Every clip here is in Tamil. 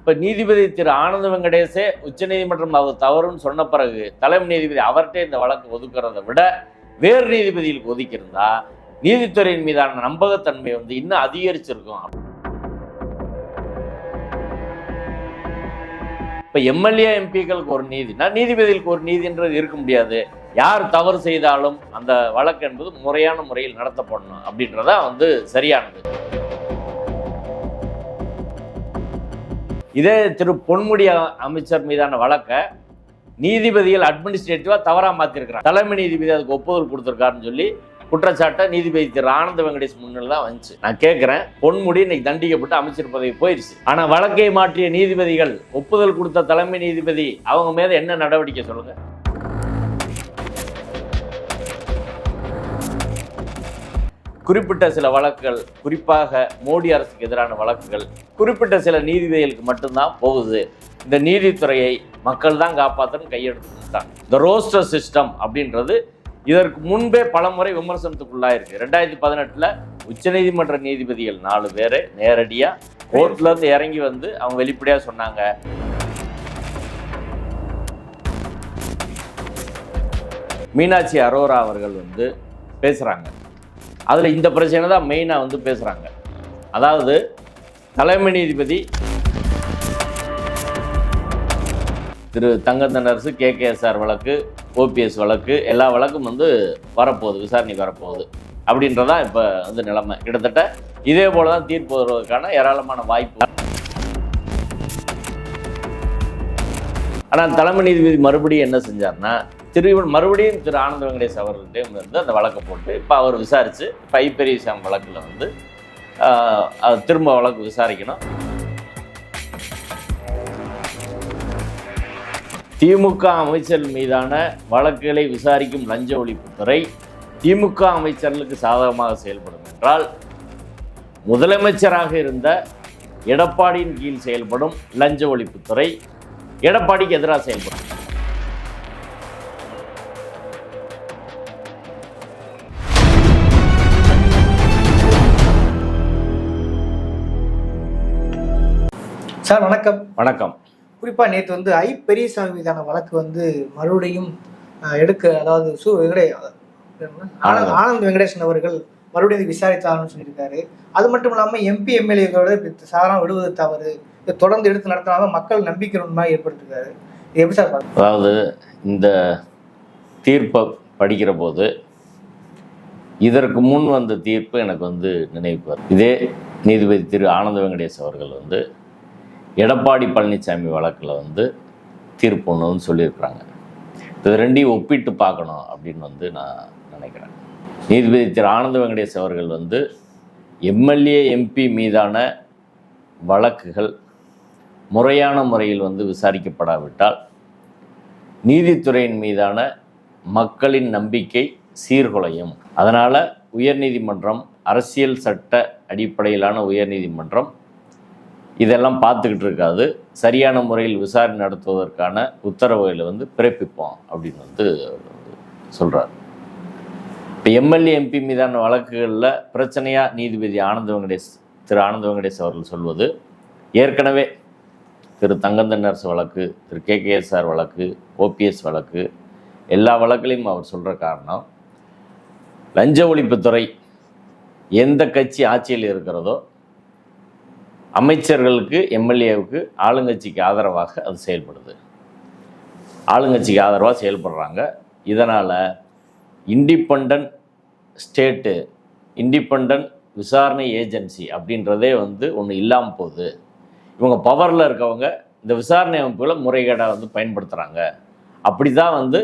இப்போ நீதிபதி திரு ஆனந்த வெங்கடேசே உச்சநீதிமன்றம் அது தவறுன்னு சொன்ன பிறகு தலைமை நீதிபதி அவர்கிட்ட இந்த வழக்கு ஒதுக்குறதை விட வேறு நீதிபதிகளுக்கு ஒதுக்கியிருந்தா நீதித்துறையின் மீதான நம்பகத்தன்மை வந்து இன்னும் அதிகரிச்சிருக்கும். இப்போ எம்எல்ஏ எம்பிக்களுக்கு ஒரு நீதினா நீதிபதிகளுக்கு ஒரு நீதின்றது இருக்க முடியாது. யார் தவறு செய்தாலும் அந்த வழக்கு என்பது முறையான முறையில் நடத்தப்படணும் அப்படின்றதான் வந்து சரியானது. இதே திரு பொன்முடி அமைச்சர் மீதான வழக்கை நீதிபதிகள் அட்மினிஸ்ட்ரேட்டிவாக தவறாக மாற்றிருக்கிறாங்க தலைமை நீதிபதி அதுக்கு ஒப்புதல் கொடுத்துருக்காருன்னு சொல்லி குற்றச்சாட்டை நீதிபதி திரு ஆனந்த வெங்கடேஷ் முன்னில் தான் வந்துச்சு. நான் கேட்குறேன் பொன்முடி இன்னைக்கு தண்டிக்கப்பட்டு அமைச்சர் பதவி போயிடுச்சு ஆனால் வழக்கை மாற்றிய நீதிபதிகள் ஒப்புதல் கொடுத்த தலைமை நீதிபதி அவங்க மீது என்ன நடவடிக்கை சொல்லுங்கள் குறிப்பிட்ட சில வழக்குகள் குறிப்பாக மோடி அரசுக்கு எதிரான வழக்குகள் குறிப்பிட்ட சில நீதிபதிகளுக்கு மட்டும்தான் போகுது. இந்த நீதித்துறையை மக்கள் தான் காப்பாற்றணும் கையெடுத்துட்டாங்க இந்த ரோஸ்டர் சிஸ்டம் அப்படின்றது இதற்கு முன்பே பலமுறை விமர்சனத்துக்குள்ளாயிருக்கு. ரெண்டாயிரத்தி பதினெட்டில் உச்சநீதிமன்ற நீதிபதிகள் நாலு பேர் நேரடியாக கோர்ட்லேருந்து இறங்கி வந்து அவங்க வெளிப்படையாக சொன்னாங்க. மீனாட்சி அரோரா அவர்கள் வந்து பேசுகிறாங்க அதில் இந்த பிரச்சனை தான் மெயினாக வந்து பேசுகிறாங்க அதாவது தலைமை நீதிபதி திரு தங்கத்தனரசு கேகேஎஸ்ஆர் வழக்கு ஓபிஎஸ் வழக்கு எல்லா வழக்கும் வந்து வரப்போகுது விசாரணைக்கு வரப்போகுது. அப்படின்றதான் இப்போ வந்து நிலைமை. கிட்டத்தட்ட இதே போல தான் தீர்ப்பு வருவதற்கான ஏராளமான வாய்ப்பு. ஆனால் தலைமை நீதிபதி மறுபடியும் என்ன செஞ்சார்னா திரு மறுபடியும் திரு ஆனந்த வெங்கடேஷ் அவர்கள்ட்டையும் வந்து அந்த வழக்கை போட்டு இப்போ அவர் விசாரித்து இப்போ ஐப்பெரியசாமி வழக்கில் வந்து அது திரும்ப வழக்கு விசாரிக்கணும். திமுக அமைச்சர் மீதான வழக்குகளை விசாரிக்கும் லஞ்ச ஒழிப்புத்துறை திமுக அமைச்சர்களுக்கு சாதகமாக செயல்படும் என்றால் முதலமைச்சராக இருந்த எடப்பாடியின் கீழ் செயல்படும் லஞ்ச ஒழிப்புத்துறை எடப்பாடிக்கு எதிராக செயல்படும். சார் வணக்கம். வணக்கம். குறிப்பா நேற்று வந்து ஐ பெரியசாமி மீதான வழக்கு வந்து மறுபடியும் எடுக்க அதாவது சு வெங்கடே ஆனந்த் வெங்கடேசன் அவர்கள் மறுபடியும் விசாரித்தாங்கன்னு சொல்லியிருக்காரு. அது மட்டும் இல்லாமல் எம்பி எம்எல்ஏக்களோட சாதாரண விடுவது தவறு. இதை தொடர்ந்து எடுத்து நடத்தினாலும் மக்கள் நம்பிக்கை உண்மை ஏற்படுத்திருக்காரு. எப்படி சார்? அதாவது இந்த தீர்ப்பை படிக்கிற போது இதற்கு முன் வந்த தீர்ப்பு எனக்கு வந்து நினைவுக்கு இதே நீதிபதி திரு. ஆனந்த வெங்கடேஷ் அவர்கள் வந்து எடப்பாடி பழனிசாமி வழக்கில் வந்து தீர்ப்பு ஒன்று சொல்லியிருக்கிறாங்க. இது ரெண்டையும் ஒப்பிட்டு பார்க்கணும் அப்படின்னு வந்து நான் நினைக்கிறேன். நீதிபதி திரு. ஆனந்த வெங்கடேஷ் அவர்கள் வந்து எம்எல்ஏ எம்பி மீதான வழக்குகள் முறையான முறையில் வந்து விசாரிக்கப்படாவிட்டால் நீதித்துறையின் மீதான மக்களின் நம்பிக்கை சீர்குலையும். அதனால் உயர்நீதிமன்றம் அரசியல் சட்ட அடிப்படையிலான உயர்நீதிமன்றம் இதெல்லாம் பார்த்துக்கிட்டு இருக்காது. சரியான முறையில் விசாரணை நடத்துவதற்கான உத்தரவுகளை வந்து பிறப்பிப்போம் அப்படின்னு வந்து சொல்கிறார் இப்போ எம்எல்ஏ எம்பி மீதான வழக்குகளில் பிரச்சனையாக நீதிபதி ஆனந்த வெங்கடேஷ் திரு ஆனந்த வெங்கடேஷ் அவர்கள் சொல்வது ஏற்கனவே திரு தங்கந்தன்னரசு வழக்கு திரு கே கேஎஸ்ஆர் வழக்கு ஓபிஎஸ் வழக்கு எல்லா வழக்குலையும் அவர் சொல்கிற காரணம் லஞ்ச ஒழிப்புத்துறை எந்த கட்சி ஆட்சியில் இருக்கிறதோ அமைச்சர்களுக்கு எம்எல்ஏவுக்கு ஆளுங்கட்சிக்கு ஆதரவாக அது செயல்படுது. ஆளுங்கட்சிக்கு ஆதரவாக செயல்படுறாங்க. இதனால் இண்டிபெண்ட் ஸ்டேட்டு இண்டிபெண்ட் விசாரணை ஏஜென்சி அப்படின்றதே வந்து ஒன்று இல்லாமல் போகுது. இவங்க பவரில் இருக்கவங்க இந்த விசாரணை அமைப்புகளை முறைகேடாக வந்து பயன்படுத்துகிறாங்க அப்படி தான் வந்து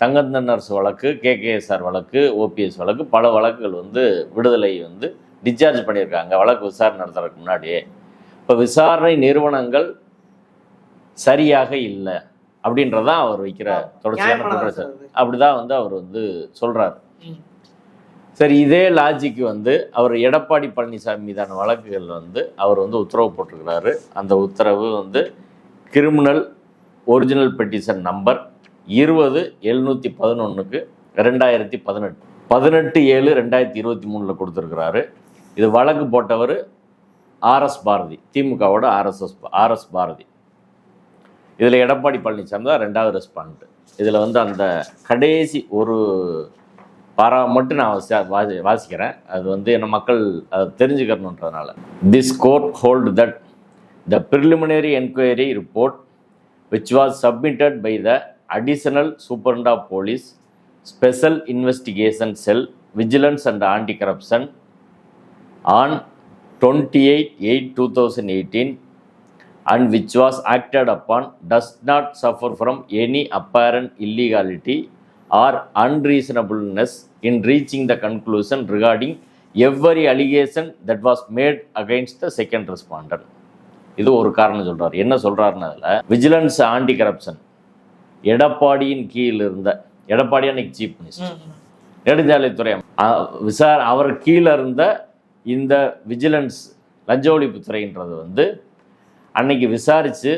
தங்கந்த வழக்கு கேகேஎஸ்ஆர் வழக்கு ஓபிஎஸ் வழக்கு பல வழக்குகள் வந்து விடுதலை வந்து டிஸ்சார்ஜ் பண்ணியிருக்காங்க. வழக்கு விசாரணை நடத்துறதுக்கு முன்னாடியே. இப்போ விசாரணை நிறுவனங்கள் சரியாக இல்லை அப்படின்றதான் அவர் வைக்கிற தொடர்ச்சியான குற்றச்சாட்டு? அப்படிதான் வந்து அவர் வந்து சொல்றாரு. சரி இதே லாஜிக் வந்து அவர் எடப்பாடி பழனிசாமி மீதான வழக்குகள் வந்து அவர் வந்து உத்தரவு போட்டிருக்கிறாரு. அந்த உத்தரவு வந்து கிரிமினல் ஒரிஜினல் பெட்டிஷன் நம்பர் இருபது எழுநூற்றி பதினொன்றுக்கு ரெண்டாயிரத்தி பதினெட்டு. பதினெட்டு ஏழு ரெண்டாயிரத்தி இருபத்தி மூணில் கொடுத்துருக்கிறாரு. இது வழக்கு போட்டவர் ஆர்எஸ் பாரதி திமுகவோட ஆர்எஸ்எஸ் ஆர்எஸ் பாரதி. இதில் எடப்பாடி பழனிசாமி தான் ரெண்டாவது ரெஸ்பாண்ட் இதில் வந்து அந்த கடைசி ஒரு பாரா மட்டும் நான் வாசி- வாசிக்கிறேன். அது வந்து என்ன மக்கள் அதை தெரிஞ்சுக்கணுன்றதுனால. This court hold that the preliminary enquiry report which was submitted by the additional submitted by police special investigation cell vigilance and anti corruption on and anti-corruption on 28 8 2018 and which was acted upon does not suffer from any apparent illegality or unreasonableness in reaching the conclusion regarding every allegation that was made against the second respondent இது ஒரு காரணம் சொல்றாரு என்ன சொல்றாருன்னு அதில் விஜிலன்ஸ் ஆன்டி கரப்ஷன் எடப்பாடியின் கீழ் இருந்த எடப்பாடி அன்னைக்கு சீஃப் மினிஸ்டர் நெடுஞ்சாலைத்துறை விசார அவர் கீழே இருந்த இந்த விஜிலன்ஸ் லஞ்ச ஒழிப்புத்துறைன்றது வந்து அன்னைக்கு விசாரித்து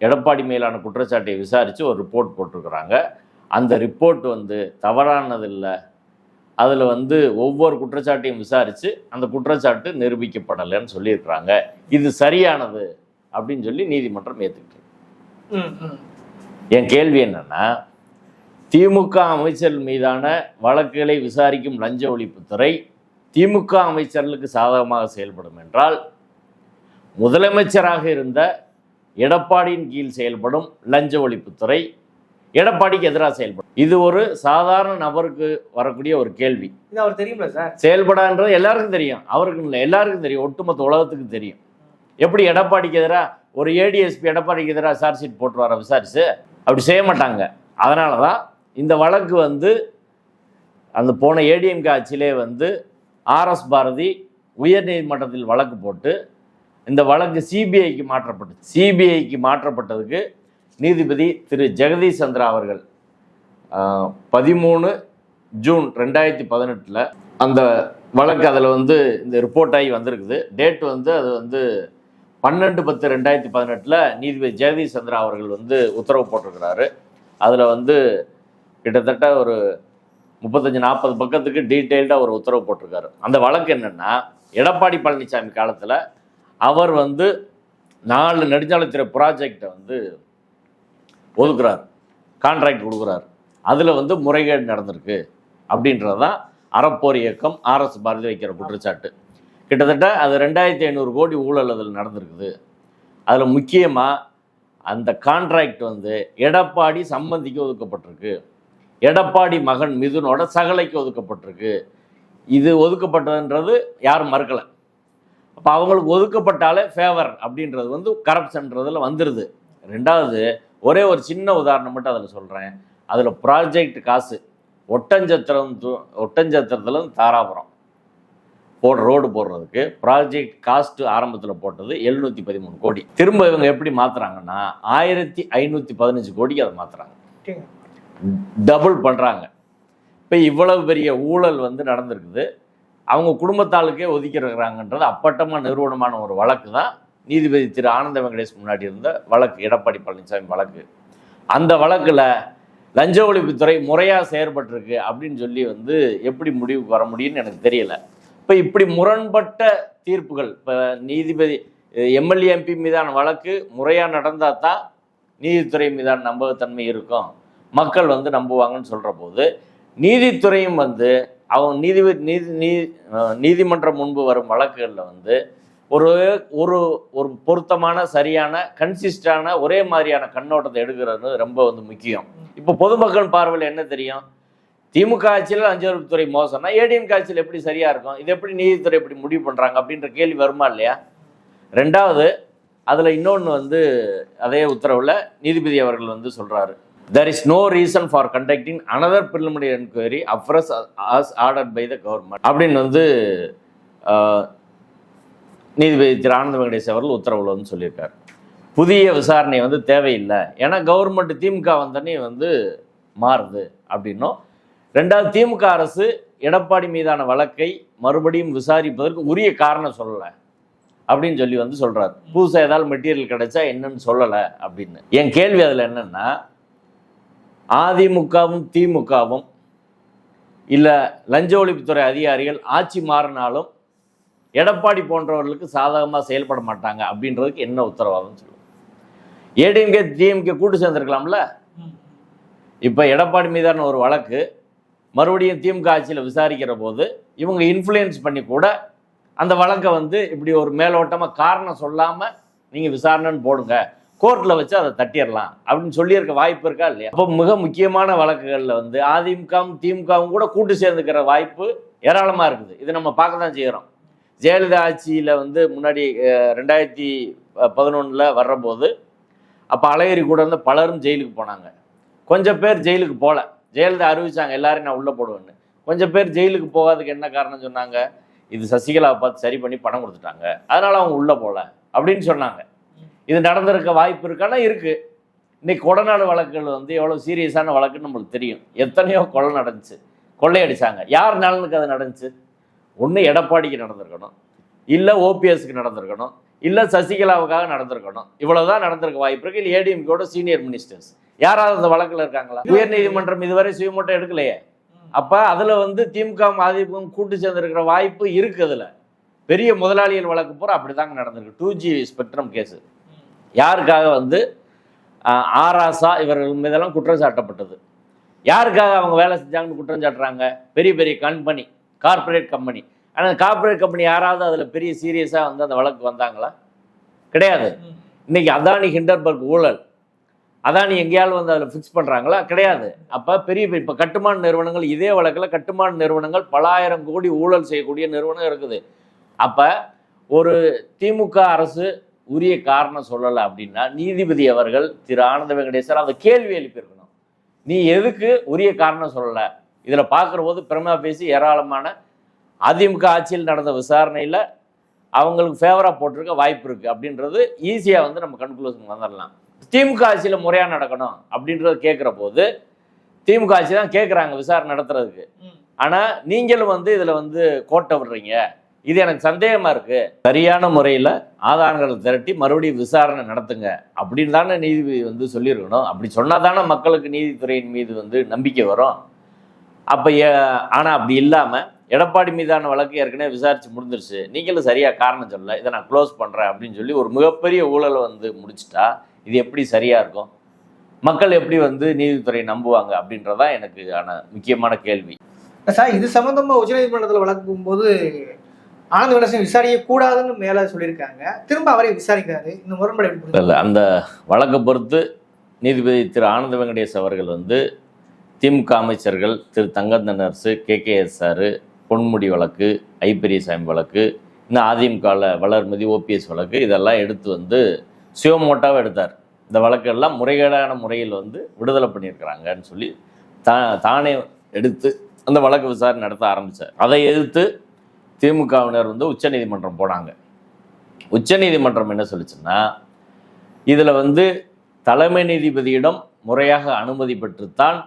எடப்பாடி மேலான குற்றச்சாட்டை விசாரித்து ஒரு ரிப்போர்ட் போட்டிருக்கிறாங்க. அந்த ரிப்போர்ட் வந்து தவறானதில்லை. அதில் வந்து ஒவ்வொரு குற்றச்சாட்டையும் விசாரித்து அந்த குற்றச்சாட்டு நிரூபிக்கப்படலைன்னு சொல்லியிருக்கிறாங்க. இது சரியானது அப்படின்னு சொல்லி நீதிமன்றம் ஏற்றுக்கிட்டு. என் கேள்வி என்னன்னா திமுக அமைச்சர் மீதான வழக்குகளை விசாரிக்கும் லஞ்ச ஒழிப்புத்துறை திமுக அமைச்சர்களுக்கு சாதகமாக செயல்படும் என்றால் முதலமைச்சராக இருந்த எடப்பாடியின் கீழ் செயல்படும் லஞ்ச ஒழிப்புத்துறை எடப்பாடிக்கு எதிராக செயல்படும். இது ஒரு சாதாரண நபருக்கு வரக்கூடிய ஒரு கேள்வி. இது அவர் தெரியுமில்ல சார்? செயல்படான்றது எல்லாருக்கும் தெரியும். அவருக்கு இல்லை எல்லாருக்கும் தெரியும். ஒட்டுமொத்த உலகத்துக்கு தெரியும். எப்படி எடப்பாடிக்கு எதிராக ஒரு ஏடிஎஸ்பி எடப்பாடிக்கு எதிராக சார்ஜ் ஷீட் போட்டு வர விசாரிச்சு? அப்படி செய்ய மாட்டாங்க. அதனால தான் இந்த வழக்கு வந்து அந்த போன ஏடிஎம்கே ஆட்சியிலே வந்து ஆர்எஸ் பாரதி உயர்நீதிமன்றத்தில் வழக்கு போட்டு இந்த வழக்கு சிபிஐக்கு மாற்றப்பட்டது. சிபிஐக்கு மாற்றப்பட்டதுக்கு நீதிபதி திரு. ஜெகதீஷ் சந்திரா அவர்கள் பதிமூணு ஜூன் ரெண்டாயிரத்தி பதினெட்டில் அந்த வழக்கு அதில் வந்து இந்த ரிப்போர்ட் ஆகி வந்திருக்குது. டேட் வந்து அது வந்து பன்னெண்டு பத்து ரெண்டாயிரத்தி பதினெட்டில் நீதிபதி ஜெகதீஷ் சந்திரா அவர்கள் வந்து உத்தரவு போட்டிருக்கிறாரு. அதில் வந்து கிட்டத்தட்ட ஒரு முப்பத்தஞ்சு நாற்பது பக்கத்துக்கு டீட்டெயில்டாக ஒரு உத்தரவு போட்டிருக்காரு. அந்த வழக்கு என்னென்னா எடப்பாடி பழனிசாமி காலத்தில் அவர் வந்து நாலு நெடுஞ்சாலைத்துறை ப்ராஜெக்டை வந்து ஒதுக்குறார். கான்ட்ராக்ட் கொடுக்குறார். அதில் வந்து முறைகேடு நடந்திருக்கு அப்படின்றது தான் அறப்போர் இயக்கம் ஆர்எஸ் பாரதி வைக்கிற குற்றச்சாட்டு. கிட்டத்தட்ட அது ரெண்டாயிரத்தி ஐநூறு கோடி ஊழல் அதில் நடந்திருக்குது. அதில் முக்கியமாக அந்த கான்ட்ராக்ட் வந்து எடப்பாடி சம்மந்திக்கு ஒதுக்கப்பட்டிருக்கு. எடப்பாடி மகன் மிதுனோட சகலைக்கு ஒதுக்கப்பட்டிருக்கு. இது ஒதுக்கப்பட்டதுன்றது யாரும் மறுக்கலை. அப்போ அவங்களுக்கு ஒதுக்கப்பட்டாலே ஃபேவர் அப்படின்றது வந்து கரப்ஷன்றதில் வந்துடுது ரெண்டாவது ஒரே ஒரு சின்ன உதாரணம் மட்டும் அதில் சொல்கிறேன் அதில் ப்ராஜெக்ட் காசு ஒட்டஞ்சத்திரம் ஒட்டஞ்சத்திரத்துலேருந்து தாராபுரம். போடுற ரோடு போடுறதுக்கு ப்ராஜெக்ட் காஸ்ட்டு ஆரம்பத்தில் போட்டது எழுநூற்றி பதிமூணு கோடி. திரும்ப இவங்க எப்படி மாற்றுறாங்கன்னா ஆயிரத்தி ஐநூற்றி பதினஞ்சு கோடிக்கு அதை மாற்றுறாங்க டபுள் பண்ணுறாங்க இப்போ இவ்வளவு பெரிய ஊழல் வந்து நடந்திருக்குது. அவங்க குடும்பத்தாளுக்கே ஒதுக்கிருக்கிறாங்கன்றது அப்பட்டமாக நிறுவனமான ஒரு வழக்கு தான். நீதிபதி திரு ஆனந்த வெங்கடேஷ் முன்னாடி இருந்த வழக்கு எடப்பாடி பழனிசாமி வழக்கு. அந்த வழக்கில் லஞ்ச ஒழிப்புத்துறை முறையாக செயற்பட்டிருக்கு அப்படின்னு சொல்லி வந்து எப்படி முடிவுக்கு வர முடியும்னு எனக்கு தெரியல. இப்போ இப்படி முரண்பட்ட தீர்ப்புகள் இப்போ நீதிபதி எம்எல்ஏ எம்பி மீதான வழக்கு முறையாக நடந்தால் தான் நீதித்துறை மீதான நம்பகத்தன்மை இருக்கும். மக்கள் வந்து நம்புவாங்கன்னு சொல்கிற போது நீதித்துறையும் வந்து அவங்க நீதிபதி நீதி நீ நீதிமன்றம் முன்பு வரும் வழக்குகளில் வந்து ஒரு ஒரு ஒரு பொருத்தமான சரியான கன்சிஸ்டான ஒரே மாதிரியான கண்ணோட்டத்தை எடுக்கிறது ரொம்ப வந்து முக்கியம். இப்போ பொதுமக்கள் பார்வையில் என்ன தெரியும்? திமுக ஆட்சியில் அஞ்சல்துறை மோசம்னா ஏடிஎம் ஆட்சியில் எப்படி சரியாக இருக்கும்? இது எப்படி நீதித்துறை எப்படி முடிவு பண்ணுறாங்க அப்படின்ற கேள்வி வருமா இல்லையா? ரெண்டாவது அதில் இன்னொன்று வந்து அதே உத்தரவில் நீதிபதி அவர்கள் வந்து சொல்கிறாரு there is no reason for conducting another preliminary enquiry afresh as ordered by the government அப்படின்னு வந்து நீதிபதி திரு ஆனந்த வெங்கடேஷ் அவர்கள் உத்தரவில் வந்து சொல்லியிருக்காரு. புதிய விசாரணை வந்து தேவையில்லை. ஏன்னா கவர்மெண்ட் திமுக வந்தோடனே வந்து மாறுது அப்படின்னும். ரெண்டாவது திமுக அரசு எடப்பாடி மீதான வழக்கை மறுபடியும் விசாரிப்பதற்கு உரிய காரணம் சொல்லலை அப்படின்னு சொல்லி வந்து சொல்கிறார் புதுசாக ஏதாவது மெட்டீரியல் கிடைச்சா என்னன்னு சொல்லலை அப்படின்னு. என் கேள்வி அதில் என்னென்னா அதிமுகவும் திமுகவும் இல்லை லஞ்ச ஒழிப்புத்துறை அதிகாரிகள் ஆட்சி மாறினாலும் எடப்பாடி போன்றவர்களுக்கு சாதகமாக செயல்பட மாட்டாங்க அப்படின்றதுக்கு என்ன உத்தரவாதம் சொல்லுவோம் ஏடிஎம்கே டிஎம்கே கூட்டு சேர்ந்துருக்கலாம்ல? இப்போ எடப்பாடி மீதான ஒரு வழக்கு மறுபடியும் திமுக ஆட்சியில் விசாரிக்கிற போது இவங்க இன்ஃப்ளூயன்ஸ் பண்ணி கூட அந்த வழக்கை வந்து இப்படி ஒரு மேலோட்டமாக காரணம் சொல்லாமல் நீங்கள் விசாரணைன்னு போடுங்க. கோர்ட்டில் வச்சு அதை தட்டிடலாம் அப்படின்னு சொல்லியிருக்க வாய்ப்பு இருக்கா இல்லையா? அப்போ மிக முக்கியமான வழக்குகளில் வந்து அதிமுகவும் திமுகவும் கூட கூட்டு சேர்ந்துக்கிற வாய்ப்பு ஏராளமாக இருக்குது. இது நம்ம பார்க்க தான் செய்கிறோம் ஜெயலலிதா ஆட்சியில் வந்து முன்னாடி ரெண்டாயிரத்தி பதினொன்றில் வர்றபோது அப்போ அழகிரி கூட இருந்து பலரும் ஜெயிலுக்கு போனாங்க. கொஞ்சம் பேர் ஜெயிலுக்கு போகல ஜெயலலிதா அறிவிச்சாங்க எல்லாரையும் நான் உள்ளே போடுவேன்னு. கொஞ்சம் பேர் ஜெயிலுக்கு போகாததுக்கு என்ன காரணம் சொன்னாங்க? இது சசிகலாவை பார்த்து சரி பண்ணி பணம் கொடுத்துட்டாங்க. அதனால் அவங்க உள்ளே போகல அப்படின்னு சொன்னாங்க. இது நடந்திருக்க வாய்ப்பு இருக்கானா இருக்கு. இன்னைக்கு கொடநாடு வழக்குகள் வந்து எவ்வளோ சீரியஸான வழக்குன்னு நம்மளுக்கு தெரியும். எத்தனையோ கொலை நடந்துச்சு. கொள்ளையடிச்சாங்க. யார் நலனுக்கு அது நடந்துச்சு? ஒன்று எடப்பாடிக்கு நடந்திருக்கணும். இல்லை ஓபிஎஸ்க்கு நடந்திருக்கணும். இல்லை சசிகலாவுக்காக நடந்திருக்கணும். இவ்வளவுதான் நடந்திருக்க வாய்ப்பு இருக்கு. இல்லை ஏடிஎம்கோட சீனியர் மினிஸ்டர்ஸ். யாராவது அந்த வழக்கில் இருக்காங்களா? உயர்நீதிமன்றம் இதுவரை சுயமோட்டம் எடுக்கலையே. அப்ப அதுல வந்து திமுக அதிமுக கூட்டு சேர்ந்திருக்கிற வாய்ப்பு இருக்கு அதுல. பெரிய முதலாளிகள் வழக்கு பூரா அப்படிதாங்க நடந்திருக்கு. Two G spectrum case. யாருக்காக வந்து ஆராசா இவர்கள் மீதெல்லாம் குற்றம் சாட்டப்பட்டது? யாருக்காக அவங்க வேலை செஞ்சாங்கன்னு குற்றம் சாட்டுறாங்க? பெரிய பெரிய கம்பெனி கார்ப்பரேட் கம்பெனி ஆனால் கார்ப்பரேட் கம்பெனி யாராவது அதில் பெரிய சீரியஸாக வந்து அந்த வழக்கு வந்தாங்களா? கிடையாது. இன்னைக்கு அதானி ஹிண்டர்பர்க் ஊழல். அதானி எங்கேயாவது வந்து அதில் ஃபிக்ஸ் பண்ணுறாங்களா கிடையாது. அப்போ பெரிய பெரிய இப்போ கட்டுமான நிறுவனங்கள் இதே வழக்கில் கட்டுமான நிறுவனங்கள் பலாயிரம் கோடி ஊழல் செய்யக்கூடிய நிறுவனம் இருக்குது. அப்போ ஒரு திமுக அரசு உரிய காரணம் சொல்லலை அப்படின்னா நீதிபதி அவர்கள் திரு ஆனந்த வெங்கடேசர் அந்த கேள்வி எழுப்பியிருக்கணும் நீ எதுக்கு உரிய காரணம் சொல்லலை? இதில் பார்க்குற போது பிரமா பேசி ஏராளமான அதிமுக ஆட்சியில் நடந்த விசாரணையில் அவங்களுக்கு ஃபேவராக போட்டிருக்க வாய்ப்பு இருக்குது அப்படின்றது ஈஸியாக வந்து நம்ம கன்க்ளூஷன் வந்துடலாம் திமுக ஆட்சியில் முறையாக நடக்கணும் அப்படின்றத கேட்குற போது திமுக ஆட்சி தான் கேட்குறாங்க விசாரணை நடத்துறதுக்கு. ஆனால் நீங்களும் வந்து இதில் வந்து கோட்டை விடுறீங்க. இது எனக்கு சந்தேகமாக இருக்குது சரியான முறையில் ஆதாரங்களை திரட்டி மறுபடியும் விசாரணை நடத்துங்க. அப்படின்னு தானே நீதிபதி வந்து சொல்லியிருக்கணும். அப்படி சொன்னால் தானே மக்களுக்கு நீதித்துறையின் மீது வந்து நம்பிக்கை வரும். அப்போ ஆனால் அப்படி இல்லாமல் எடப்பாடி மீதான வழக்கு ஏற்கனவே விசாரித்து முடிஞ்சிருச்சு. நீங்களும் சரியாக காரணம் சொல்லலை. இதை நான் க்ளோஸ் பண்ணுறேன் அப்படின்னு சொல்லி ஒரு மிகப்பெரிய ஊழலை வந்து முடிச்சிட்டா இது எப்படி சரியாக இருக்கும்? மக்கள் எப்படி வந்து நீதித்துறையை நம்புவாங்க அப்படின்றதான் எனக்கு ஆன முக்கியமான கேள்வி. சார் இது சம்மந்தமாக உச்சநீதிமன்றத்தில் வழக்கு போகும்போது ஆனந்த கணேசன் விசாரிக்க கூடாதுன்னு மேல சொல்லியிருக்காங்க. திரும்ப அவரை விசாரிக்கிறாரு. இந்த முரண்பாடு எப்படி இல்லை அந்த வழக்கை பொறுத்து நீதிபதி திரு ஆனந்த வெங்கடேஷ் அவர்கள் வந்து திமுக அமைச்சர்கள் Thiru Thangam Thennarasu K. K. S. Sir Ponmudi வழக்கு ஐ பெரியசாமி வழக்கு இன்னும் அதிமுகவில் வளர்மதி ஓபிஎஸ் வழக்கு இதெல்லாம் எடுத்து வந்து சிவமோட்டாவை எடுத்தார். இந்த வழக்கெல்லாம் முறைகேடான முறையில் வந்து விடுதலை பண்ணியிருக்கிறாங்கன்னு சொல்லி தா தானே எடுத்து அந்த வழக்கு விசாரணை நடத்த ஆரம்பித்தார் அதை எதிர்த்து திமுகவினர் வந்து உச்சநீதிமன்றம் போனாங்க. உச்சநீதிமன்றம் என்ன சொல்லுச்சுன்னா இதில் வந்து தலைமை நீதிபதியிடம் முறையாக அனுமதி பெற்றுத்தான்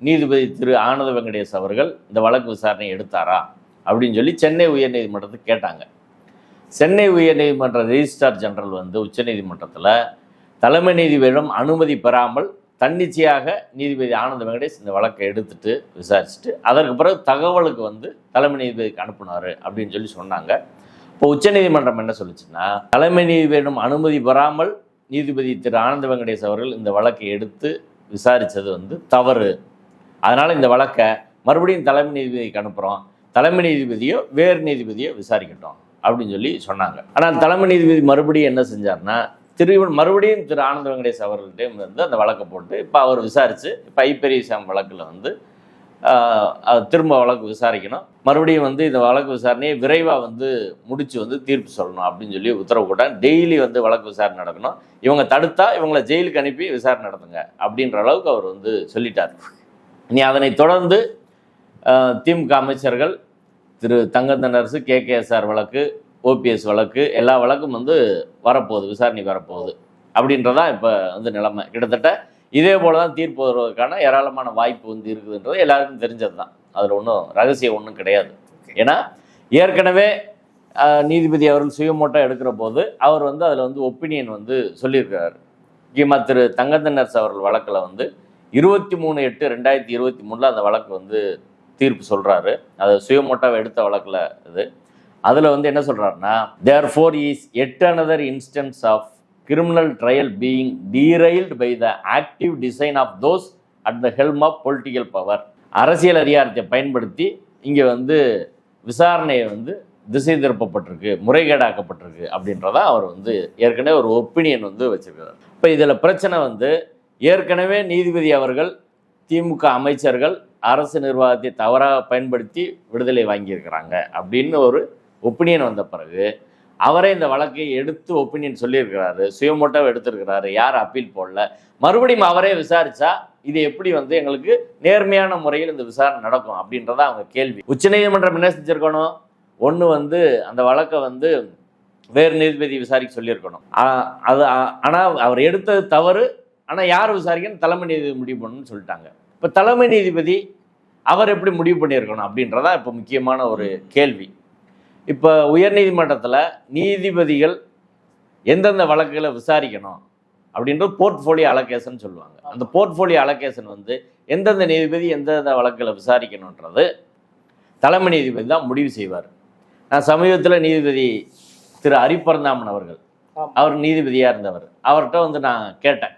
நீதிபதி திரு ஆனந்த வெங்கடேஷ் அவர்கள் இந்த வழக்கு விசாரணை எடுத்தாரா? அப்படின்னு சொல்லி சென்னை உயர்நீதிமன்றத்தை கேட்டாங்க. சென்னை உயர்நீதிமன்ற ரெஜிஸ்ட்ரார் ஜெனரல் வந்து உச்சநீதிமன்றத்தில் தலைமை நீதிபதியிடம் அனுமதி பெறாமல் தன்னிச்சையாக நீதிபதி ஆனந்த வெங்கடேஷ் இந்த வழக்கை எடுத்துட்டு விசாரிச்சுட்டு அதற்கு பிறகு தகவலுக்கு வந்து தலைமை நீதிபதிக்கு அனுப்புனாரு அப்படின்னு சொல்லி சொன்னாங்க. இப்போ உச்சநீதிமன்றம் என்ன சொல்லுச்சுன்னா தலைமை நீதிபதியிடம் அனுமதி பெறாமல் நீதிபதி திரு ஆனந்த வெங்கடேஷ் அவர்கள் இந்த வழக்கை எடுத்து விசாரித்தது வந்து தவறு. அதனால் இந்த வழக்கை மறுபடியும் தலைமை நீதிபதிக்கு அனுப்புகிறோம் தலைமை நீதிபதியோ வேறு நீதிபதியோ விசாரிக்கட்டும் அப்படின்னு சொல்லி சொன்னாங்க. ஆனால் தலைமை நீதிபதி மறுபடியும் என்ன செஞ்சார்னா திருவன் மறுபடியும் திரு ஆனந்த வெங்கடேஷ் அவர்கள்ட்டையும் வந்து அந்த வழக்கை போட்டு இப்போ அவர் விசாரித்து இப்போ ஐப்பெரியசாமி வழக்கில் வந்து திரும்ப வழக்கு விசாரிக்கணும். மறுபடியும் வந்து இந்த வழக்கு விசாரணையை விரைவாக வந்து முடித்து வந்து தீர்ப்பு சொல்லணும் அப்படின்னு சொல்லி உத்தரவு போட்டேன் டெய்லி வந்து வழக்கு விசாரணை நடக்கணும். இவங்க தடுத்தா இவங்களை ஜெயிலுக்கு அனுப்பி விசாரணை நடத்துங்க அப்படின்ற அளவுக்கு அவர் வந்து சொல்லிட்டார். இனி அதனை தொடர்ந்து திமுக அமைச்சர்கள் திரு தங்கத்தனரசு கே கேஎஸ்ஆர் வழக்கு ஓபிஎஸ் வழக்கு எல்லா வழக்கும் வந்து வரப்போகுது விசாரணை வரப்போகுது. அப்படின்றதான் இப்போ வந்து நிலைமை. கிட்டத்தட்ட இதே போல தான் தீர்ப்பு வருவதற்கான ஏராளமான வாய்ப்பு வந்து இருக்குதுன்றது எல்லாருக்கும் தெரிஞ்சது தான் அதில் ஒன்றும் ரகசியம் ஒன்றும் கிடையாது. ஏன்னா ஏற்கனவே நீதிபதி அவர்கள் சுயமோட்டம் எடுக்கிற போது அவர் வந்து அதில் வந்து ஒப்பீனியன் வந்து சொல்லியிருக்கிறார். முக்கியமாக திரு தங்கத்தன்னர்ஸ் அவர்கள் வழக்கில் வந்து இருபத்தி மூணு எட்டு ரெண்டாயிரத்தி இருபத்தி மூணில் அந்த வழக்கு வந்து தீர்ப்பு சொல்கிறாரு அது சுயமோட்டாவை எடுத்த வழக்கில் இது. அதில் வந்து என்ன சொல்கிறாருன்னா therefore is it another instance of criminal trial being derailed by the active design of those at the helm of political power அரசியல் அதிகாரத்தை பயன்படுத்தி இங்கே வந்து விசாரணையை வந்து திசை திருப்பப்பட்டிருக்கு முறைகேடாக்கப்பட்டிருக்கு அப்படின்றத அவர் வந்து ஏற்கனவே ஒரு ஒப்பீனியன் வந்து வச்சிருக்கிறார் இப்போ இதில் பிரச்சனை வந்து ஏற்கனவே நீதிபதி அவர்கள் திமுக அமைச்சர்கள் அரசு நிர்வாகத்தை தவறாக பயன்படுத்தி விடுதலை வாங்கியிருக்கிறாங்க அப்படின்னு ஒரு ஒப்பீனியன் வந்த பிறகு அவரே இந்த வழக்கை எடுத்து ஒப்பீனியன் சொல்லியிருக்கிறாரு சுயமோட்டாவை எடுத்திருக்கிறாரு யார் அப்பீல் போடல. மறுபடியும் அவரே விசாரிச்சா இது எப்படி வந்து எங்களுக்கு நேர்மையான முறையில் இந்த விசாரணை நடக்கும் அப்படின்றத அவங்க கேள்வி. உச்சநீதிமன்றம் என்ன செஞ்சிருக்கணும்? ஒன்று வந்து அந்த வழக்கை வந்து வேறு நீதிபதி விசாரிக்க சொல்லியிருக்கணும். அது ஆனால் அவர் எடுத்தது தவறு. ஆனால் யார் விசாரிக்கணும்? தலைமை நீதிபதி முடிவு பண்ணணும்னு சொல்லிட்டாங்க. இப்போ தலைமை நீதிபதி அவர் எப்படி முடிவு பண்ணியிருக்கணும் அப்படின்றதா இப்போ முக்கியமான ஒரு கேள்வி. இப்போ உயர்நீதிமன்றத்தில் நீதிபதிகள் எந்தெந்த வழக்குகளை விசாரிக்கணும் அப்படின்றது போர்ட்ஃபோலியோ அலோகேஷன் சொல்லுவாங்க. அந்த போர்ட்ஃபோலியோ அலோகேஷன் வந்து எந்தெந்த நீதிபதி எந்தெந்த வழக்குகளை விசாரிக்கணுன்றது தலைமை நீதிபதி தான் முடிவு செய்வார். நான் சமீபத்தில் நீதிபதி திரு ஹரிபரந்தாமன் அவர்கள். அவர் நீதிபதியாக இருந்தவர். அவர்கிட்ட வந்து நான் கேட்டேன்.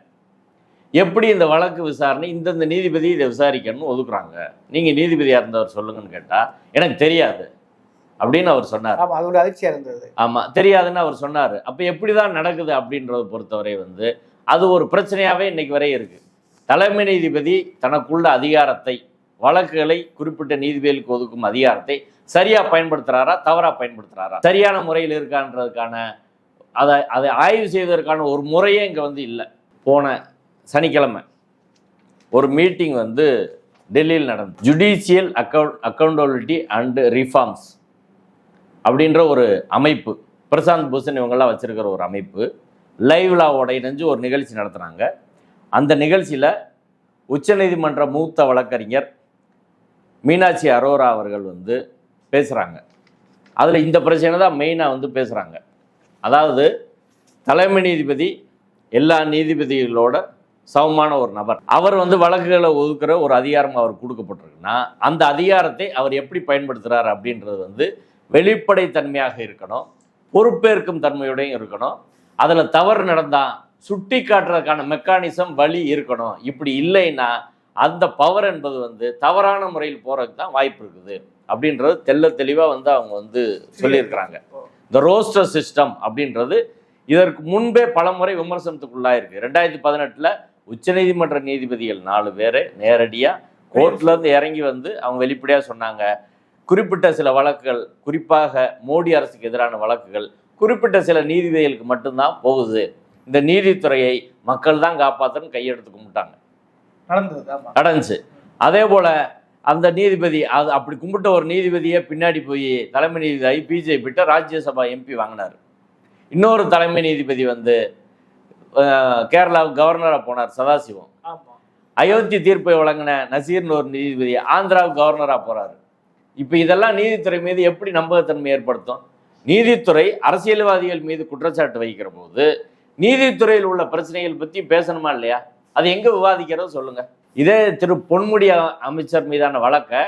எப்படி இந்த வழக்கு விசாரணை இந்தந்த நீதிபதி இதை விசாரிக்கணும்னு ஒதுக்குறாங்க? நீங்கள் நீதிபதியாக இருந்தவர் சொல்லுங்கன்னு கேட்டால் எனக்கு தெரியாது. அப்படின்னு அவர் சொன்னார். ஆமா அது ஒரு அதிர்ச்சியா இருந்தது ஆமாம் தெரியாதுன்னு அவர் சொன்னார். அப்போ எப்படி தான் நடக்குது அப்படின்றத பொறுத்தவரை வந்து அது ஒரு பிரச்சனையாகவே இன்னைக்கு வரை இருக்குது தலைமை நீதிபதி தனக்குள்ள அதிகாரத்தை வழக்குகளை குறிப்பிட்ட நீதிபதிகளுக்கு ஒதுக்கும் அதிகாரத்தை சரியாக பயன்படுத்துகிறாரா தவறாக பயன்படுத்துகிறாரா சரியான முறையில் இருக்கான்றதுக்கான அதை அதை ஆய்வு செய்வதற்கான ஒரு முறையே இங்கே வந்து இல்லை. போன சனிக்கிழமை ஒரு மீட்டிங் வந்து டெல்லியில் நடந்தது. Judicial account accountability and reforms அப்படின்ற ஒரு அமைப்பு. பிரசாந்த் பூஷன் இவங்கெல்லாம் வச்சிருக்கிற ஒரு அமைப்பு. லைவ்லாவோட இணைஞ்சு ஒரு நிகழ்ச்சி நடத்துகிறாங்க அந்த நிகழ்ச்சியில் உச்சநீதிமன்ற மூத்த வழக்கறிஞர் மீனாட்சி அரோரா அவர்கள் வந்து பேசுகிறாங்க அதில் இந்த பிரச்சனை தான் மெயினாக வந்து பேசுகிறாங்க அதாவது தலைமை நீதிபதி எல்லா நீதிபதிகளோட சமமான ஒரு நபர். அவர் வந்து வழக்குகளை ஒதுக்குற ஒரு அதிகாரம் அவர் கொடுக்கப்பட்டிருக்குன்னா அந்த அதிகாரத்தை அவர் எப்படி பயன்படுத்துகிறார் அப்படின்றது வந்து வெளிப்படைத்தன்மையாக இருக்கணும் பொறுப்பேற்கும் தன்மையோடையும் இருக்கணும். அதில் தவறு நடந்தால் சுட்டி காட்டுறதுக்கான மெக்கானிசம் வழி இருக்கணும். இப்படி இல்லைன்னா அந்த பவர் என்பது வந்து தவறான முறையில் போகிறதுக்கு தான் வாய்ப்பு இருக்குது. அப்படின்றது தெள்ள தெளிவாக வந்து அவங்க வந்து சொல்லியிருக்கிறாங்க. இந்த ரோஸ்டர் சிஸ்டம் அப்படின்றது இதற்கு முன்பே பலமுறை விமர்சனத்துக்குள்ளாயிருக்கு. ரெண்டாயிரத்தி பதினெட்டில் உச்சநீதிமன்ற நீதிபதிகள் நாலு பேரை நேரடியாக கோர்ட்லேருந்து இறங்கி வந்து அவங்க வெளிப்படையாக சொன்னாங்க. குறிப்பிட்ட சில வழக்குகள் குறிப்பாக மோடி அரசுக்கு எதிரான வழக்குகள் குறிப்பிட்ட சில நீதிபதிகளுக்கு மட்டும்தான் போகுது. இந்த நீதித்துறையை மக்கள் தான் காப்பாற்றன்னு கையெடுத்து கும்பிட்டாங்க. நடந்தது நடந்துச்சு. அதே போல் அந்த நீதிபதி அது அப்படி கும்பிட்ட ஒரு நீதிபதியே பின்னாடி போய் தலைமை நீதிபதி பிஜேபிட்ட ராஜ்யசபா எம்பி வாங்கினார். இன்னொரு தலைமை நீதிபதி வந்து கேரளாவுக்கு கவர்னராக போனார் சதாசிவம். அயோத்தி தீர்ப்பை வழங்கின நசீர்னு ஒரு நீதிபதி ஆந்திராவுக்கு கவர்னராக போறாரு. இப்போ இதெல்லாம் நீதித்துறை மீது எப்படி நம்பகத்தன்மை ஏற்படுத்தும்? நீதித்துறை அரசியல்வாதிகள் மீது குற்றச்சாட்டு வைக்கிற போது நீதித்துறையில் உள்ள பிரச்சனைகள் பற்றி பேசணுமா இல்லையா? அது எங்கே விவாதிக்கிறதோ சொல்லுங்கள் இதே திரு பொன்முடி அமைச்சர் மீதான வழக்கை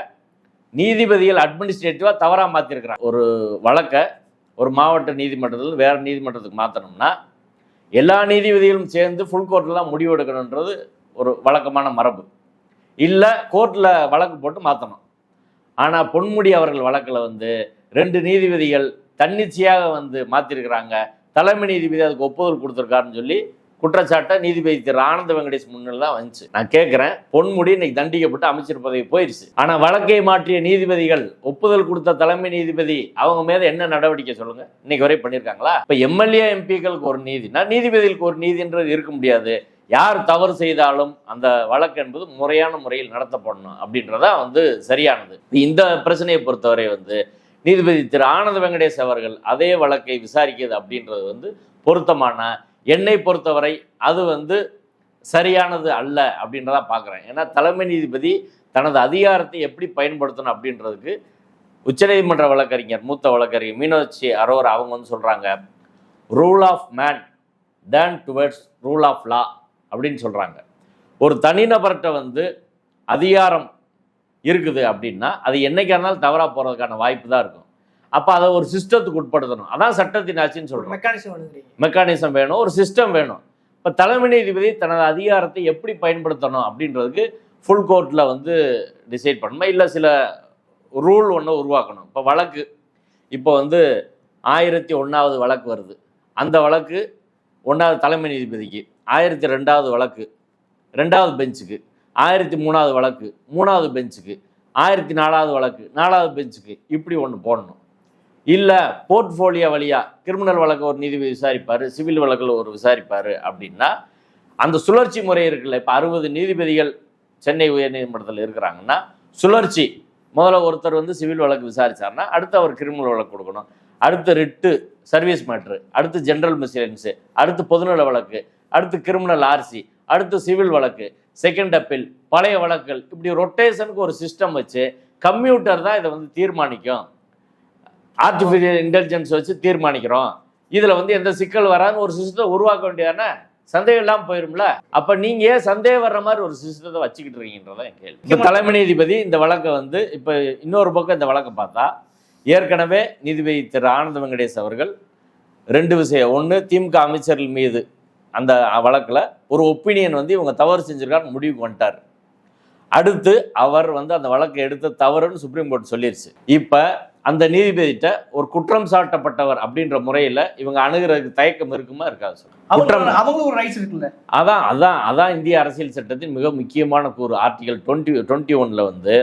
நீதிபதிகள் அட்மினிஸ்ட்ரேட்டிவாக தவறாக மாற்றிருக்கிறாங்க ஒரு வழக்கை ஒரு மாவட்ட நீதிமன்றத்தில் வேறு நீதிமன்றத்துக்கு மாற்றணும்னா எல்லா நீதிபதிகளும் சேர்ந்து ஃபுல் கோர்ட்டில் தான் முடிவு எடுக்கணுன்றது ஒரு வழக்கமான மரபு. இல்லை கோர்ட்டில் வழக்கு போட்டு மாற்றணும் ஆனால் பொன்முடி அவர்கள் வழக்கில் வந்து ரெண்டு நீதிபதிகள் தன்னிச்சையாக வந்து மாற்றிருக்கிறாங்க தலைமை நீதிபதி அதுக்கு ஒப்புதல் கொடுத்துருக்காருன்னு சொல்லி குற்றச்சாட்டை நீதிபதி திரு. ஆனந்த வெங்கடேஷ் முன்னில் தான் வந்துச்சு. நான் கேட்குறேன் பொன்முடி இன்னைக்கு தண்டிக்கப்பட்டு அமைச்சர் பதவி போயிடுச்சு ஆனால் வழக்கை மாற்றிய நீதிபதிகள் ஒப்புதல் கொடுத்த தலைமை நீதிபதி அவங்க மேலே என்ன நடவடிக்கை சொல்லுங்கள் இன்னைக்கு வரை பண்ணியிருக்காங்களா இப்போ எம்எல்ஏ எம்பிக்களுக்கு ஒரு நீதினா நீதிபதிகளுக்கு ஒரு நீதின்றது இருக்க முடியாது. யார் தவறு செய்தாலும் அந்த வழக்கு என்பது முறையான முறையில் நடத்தப்படணும் அப்படின்றதா வந்து சரியானது. இந்த பிரச்சனையை பொறுத்தவரை வந்து நீதிபதி திரு. ஆனந்த வெங்கடேஷ் அவர்கள் அதே வழக்கை விசாரிக்கிறது அப்படின்றது வந்து பொருத்தமான என்னை பொறுத்தவரை அது வந்து சரியானது அல்ல அப்படின்றதா பார்க்குறேன். ஏன்னா தலைமை நீதிபதி தனது அதிகாரத்தை எப்படி பயன்படுத்தணும் அப்படின்றதுக்கு உச்சநீதிமன்ற வழக்கறிஞர் மூத்த வழக்கறிஞர் மீனாட்சி அரோரா அவங்க வந்து சொல்கிறாங்க rule of man then towards rule of law அப்படின்னு சொல்கிறாங்க ஒரு தனிநபர்கிட்ட வந்து அதிகாரம் இருக்குது அப்படின்னா அது என்னைக்கா இருந்தாலும் தவறாக போகிறதுக்கான வாய்ப்பு தான் இருக்கும். அப்போ அதை ஒரு சிஸ்டத்துக்கு உட்படுத்தணும். அதான் சட்டத்தின் ஆட்சின்னு சொல்கிறோம் மெக்கானிசம் மெக்கானிசம் வேணும் ஒரு சிஸ்டம் வேணும். இப்போ தலைமை நீதிபதி தனது அதிகாரத்தை எப்படி பயன்படுத்தணும் அப்படின்றதுக்கு ஃபுல் கோர்ட்டில் வந்து டிசைட் பண்ணணும்? இல்லை சில ரூல் ஒன்று உருவாக்கணும்? இப்போ வழக்கு இப்போ வந்து ஆயிரத்தி ஒன்றாவது வழக்கு வருது. அந்த வழக்கு ஒன்றாவது தலைமை நீதிபதிக்கு. ஆயிரத்தி ரெண்டாவது வழக்கு ரெண்டாவது பெஞ்சுக்கு ஆயிரத்தி மூணாவது வழக்கு மூணாவது பெஞ்சுக்கு ஆயிரத்தி நாலாவது வழக்கு நாலாவது பெஞ்சுக்கு இப்படி ஒன்று போடணும். இல்லை போர்ட்ஃபோலியோ வழியாக கிரிமினல் வழக்கு ஒரு நீதிபதி விசாரிப்பார் சிவில் வழக்கில் ஒரு விசாரிப்பார் அப்படின்னா அந்த சுழற்சி முறை இருக்குல்ல இப்போ அறுபது நீதிபதிகள் சென்னை உயர்நீதிமன்றத்தில் இருக்கிறாங்கன்னா சுழற்சி முதல்ல ஒருத்தர் வந்து சிவில் வழக்கு விசாரிச்சாருன்னா அடுத்து அவர் கிரிமினல் வழக்கு கொடுக்கணும். அடுத்து ரிட்டு சர்வீஸ் மேட்ரு அடுத்து ஜென்ரல் மிஸ்லன்ஸு அடுத்து பொதுநல வழக்கு அடுத்து கிரிமினல் ஆர்சி அடுத்து சிவில் வழக்கு செகண்ட் அப்பீல் பழைய வழக்குகள். இப்படி ரொட்டேஷனுக்கு ஒரு சிஸ்டம் வச்சு கம்ப்யூட்டர் தான் இதை வந்து தீர்மானிக்கும். ஆர்டிஃபிஷியல் இன்டெலிஜென்ஸ் வச்சு தீர்மானிக்கிறோம். இதில் வந்து எந்த சிக்கல் வராதுன்னு ஒரு சிஸ்டம் உருவாக்க வேண்டியதானே? சந்தேகம் இல்லாமல் போயிரும்ல? அப்போ நீங்கள் ஏன் சந்தேகம் வர்ற மாதிரி ஒரு சிஸ்டத்தை வச்சுக்கிட்டு இருக்கீங்கன்றதான் என் கேள்வி. இப்போ தலைமை நீதிபதி இந்த வழக்கை வந்து இப்போ இன்னொரு பக்கம் இந்த வழக்கை பார்த்தா ஏற்கனவே நீதிபதி திரு ஆனந்த வெங்கடேஷ் அவர்கள் ரெண்டு விஷயம். ஒன்று திமுக அமைச்சர்கள் மீது அந்த வழக்கில் ஒரு ஒப்பீனியன் வந்து இவங்க தவறு செஞ்சிருக்கான்னு முடிவுக்கு வந்துட்டார். அடுத்து அவர் வந்து அந்த வழக்கை எடுத்த தவறுன்னு சுப்ரீம் கோர்ட் சொல்லிருச்சு. இப்போ அந்த நீதிபதிகிட்ட ஒரு குற்றம் சாட்டப்பட்டவர் அப்படின்ற முறையில் இவங்க அணுகிறதுக்கு தயக்கம் இருக்குமா இருக்காது சார் குற்றம் அவங்க அவங்களுக்கு ஒரு ரைட்ஸ் இருக்குல்ல. அதான் அதான் அதான் இந்திய அரசியல் சட்டத்தின் மிக முக்கியமான கூறு. ஆர்டிகல் டுவெண்ட்டி டுவெண்ட்டி ஒனில் வந்து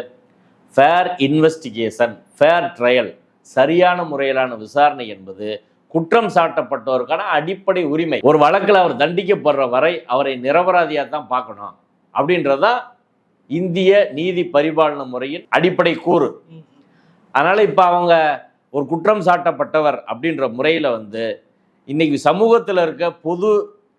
ஃபேர் இன்வெஸ்டிகேஷன் ஃபேர் ட்ரையல் சரியான முறையிலான விசாரணை என்பது குற்றம் சாட்டப்பட்டவருக்கான அடிப்படை உரிமை. ஒரு வழக்கில் அவர் தண்டிக்கப்படுற வரை அவரை நிரபராதியாக தான் பார்க்கணும். அப்படின்றதான் இந்திய நீதி பரிபாலன முறையின் அடிப்படை கூறு. அதனால் இப்போ அவங்க ஒரு குற்றம் சாட்டப்பட்டவர் அப்படின்ற முறையில் வந்து இன்னைக்கு சமூகத்தில் இருக்க பொது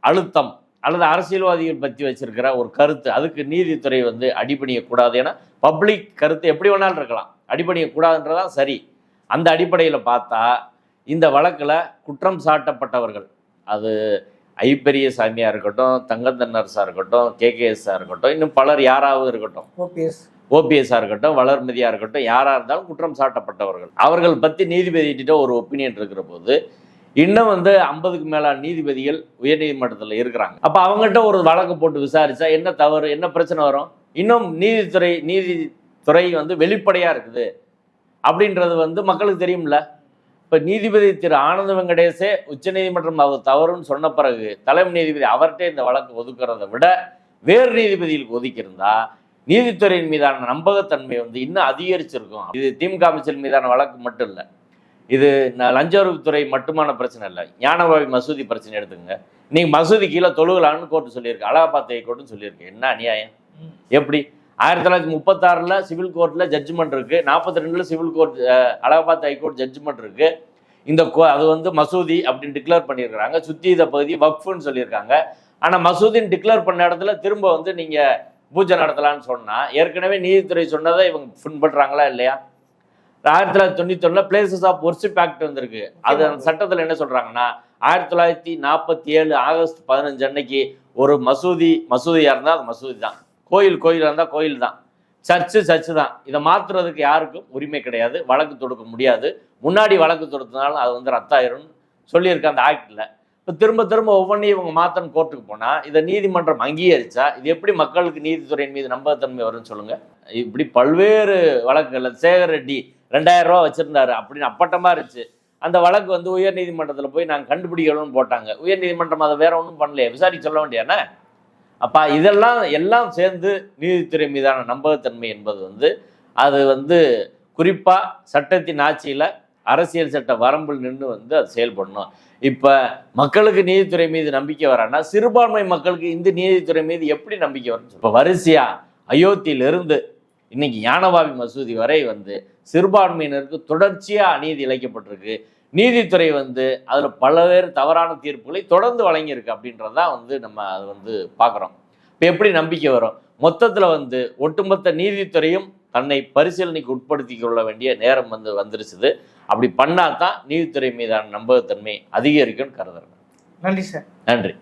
அழுத்தம் அல்லது அரசியல்வாதிகள் பற்றி வச்சிருக்கிற ஒரு கருத்து அதுக்கு நீதித்துறை வந்து அடிபணியக்கூடாது. ஏன்னா பப்ளிக் கருத்து எப்படி வேணாலும் இருக்கலாம். அடிபணியக்கூடாதுன்றதான் சரி. அந்த அடிப்படையில் பார்த்தா இந்த வழக்கில் குற்றம் சாட்டப்பட்டவர்கள். அது ஐப்பெரிய சாமியாக இருக்கட்டும் தங்கத்தன்னரசாக இருக்கட்டும் கேகேஎஸ்ஸாக இருக்கட்டும் இன்னும் பலர் யாராவது இருக்கட்டும். ஓபிஎஸ். ஓபிஎஸ்ஸாக இருக்கட்டும் வளர்மதியாக இருக்கட்டும் யாராக இருந்தாலும் குற்றம் சாட்டப்பட்டவர்கள். அவர்கள் பற்றி நீதிபதிகிட்ட ஒரு ஒப்பீனியன் இருக்கிற போது இன்னும் வந்து ஐம்பதுக்கு மேலான நீதிபதிகள் உயர்நீதிமன்றத்தில் இருக்கிறாங்க. அப்போ அவங்ககிட்ட ஒரு வழக்கு போட்டு விசாரிச்சா என்ன தவறு என்ன பிரச்சனை வரும்? இன்னும் நீதித்துறை நீதித்துறை வந்து வெளிப்படையாக இருக்குது. அப்படின்றது வந்து மக்களுக்கு தெரியும்ல? இப்போ நீதிபதி திரு ஆனந்த வெங்கடேசே உச்சநீதிமன்றம் அவர் தவறுன்னு சொன்ன பிறகு தலைமை நீதிபதி அவர்கிட்ட இந்த வழக்கு ஒதுக்குறதை விட வேறு நீதிபதிகளுக்கு ஒதுக்கியிருந்தா நீதித்துறையின் மீதான நம்பகத்தன்மை வந்து இன்னும் அதிகரிச்சிருக்கும். இது திமுக அமைச்சர் மீதான வழக்கு மட்டும் இல்லை. இது லஞ்ச ஒழிப்புத்துறை மட்டுமான பிரச்சனை இல்லை. ஞானபாவி மசூதி பிரச்சனை எடுத்துங்க நீங்க மசூதி கீழே தொழுகலான்னு கோர்ட்டு சொல்லியிருக்கு. அலகாபாத் ஹைகோர்ட்னு சொல்லியிருக்கு. என்ன அநியாயம். எப்படி? ஆயிரத்தி தொள்ளாயிரத்தி முப்பத்தாறில் சிவில் கோர்ட்டில் ஜட்ஜ்மெண்ட் இருக்கு. நாற்பத்தி ரெண்டில் civil court Allahabad high court judgment இருக்கு. இந்த கோ அது வந்து மசூதி அப்படின்னு டிக்ளேர் பண்ணியிருக்கிறாங்க. சுத்தி இத பகுதி வக்ஃபுன்னு சொல்லியிருக்காங்க. ஆனால் மசூதின்னு டிக்ளேர் பண்ண இடத்துல திரும்ப வந்து நீங்கள் பூஜை நடத்தலாம்னு சொன்னால் ஏற்கனவே நீதித்துறை சொன்னதை இவங்க பின்பற்றுறாங்களா இல்லையா? ஆயிரத்தி தொள்ளாயிரத்தி தொண்ணூத்தி ஒன்றில் பிளேசஸ் ஆஃப் ஒர்ஷிப் ஆக்ட் வந்திருக்கு. அது அந்த சட்டத்தில் என்ன சொல்கிறாங்கன்னா ஆயிரத்தி தொள்ளாயிரத்தி நாற்பத்தி ஏழு ஆகஸ்ட் பதினஞ்சு அன்னைக்கு ஒரு மசூதி மசூதியாக இருந்தால் அது மசூதி தான் கோயில் கோயிலாக இருந்தால் கோயில் தான் சர்ச்சு சர்ச்சு தான் இதை மாத்துறதுக்கு யாருக்கும் உரிமை கிடையாது. வழக்கு தொடுக்க முடியாது. முன்னாடி வழக்கு தொடுத்தனாலும் அது வந்து ரத்தாயிரும்னு சொல்லியிருக்க அந்த ஆக்டில். இப்போ திரும்ப திரும்ப ஒவ்வொன்றையும் இவங்க மாற்றணும் கோர்ட்டுக்கு போனால் இதை நீதிமன்றம் அங்கீகரிச்சா இது எப்படி மக்களுக்கு நீதித்துறையின் மீது நம்பகத்தன்மை வரும்னு சொல்லுங்க. இப்படி பல்வேறு வழக்குகள் சேகர் ரெட்டி ரெண்டாயிரம் ரூபா வச்சுருந்தாரு அப்படின்னு அப்பட்டமாக இருந்துச்சு. அந்த வழக்கு வந்து உயர் நீதிமன்றத்தில் போய் நாங்கள் கண்டுபிடிக்கணும்னு போட்டாங்க. உயர் நீதிமன்றம் அதை வேற ஒன்றும் பண்ணலையே. விசாரிக்க சொல்ல வேண்டியானே அப்போ இதெல்லாம் எல்லாம் சேர்ந்து நீதித்துறை மீதான நம்பகத்தன்மை என்பது வந்து அது வந்து குறிப்பாக சட்டத்தின் ஆட்சியில் அரசியல் சட்ட வரம்பில் நின்று வந்து அது செயல்படணும். இப்போ மக்களுக்கு நீதித்துறை மீது நம்பிக்கை வரான்னா சிறுபான்மை மக்களுக்கு இந்த நீதித்துறை மீது எப்படி நம்பிக்கை வரும் இப்போ வரிசையா அயோத்தியிலிருந்து இன்னைக்கு ஞானபாவி மசூதி வரை வந்து சிறுபான்மையினருக்கு தொடர்ச்சியாக அநீதி இழைக்கப்பட்டிருக்கு. நீதித்துறை வந்து அதில் பல்வேறு தவறான தீர்ப்புகளை தொடர்ந்து வழங்கியிருக்கு அப்படின்றது தான் வந்து நம்ம அது வந்து பார்க்குறோம் இப்போ எப்படி நம்பிக்கை வரும்? மொத்தத்தில் வந்து ஒட்டுமொத்த நீதித்துறையும் தன்னை பரிசீலனைக்கு உட்படுத்தி கொள்ள வேண்டிய நேரம் வந்து வந்துருச்சுது. அப்படி பண்ணாதான் நீதித்துறை மீதான நம்பகத்தன்மை அதிகரிக்கும்னு கருதுறேன். நன்றி சார். நன்றி.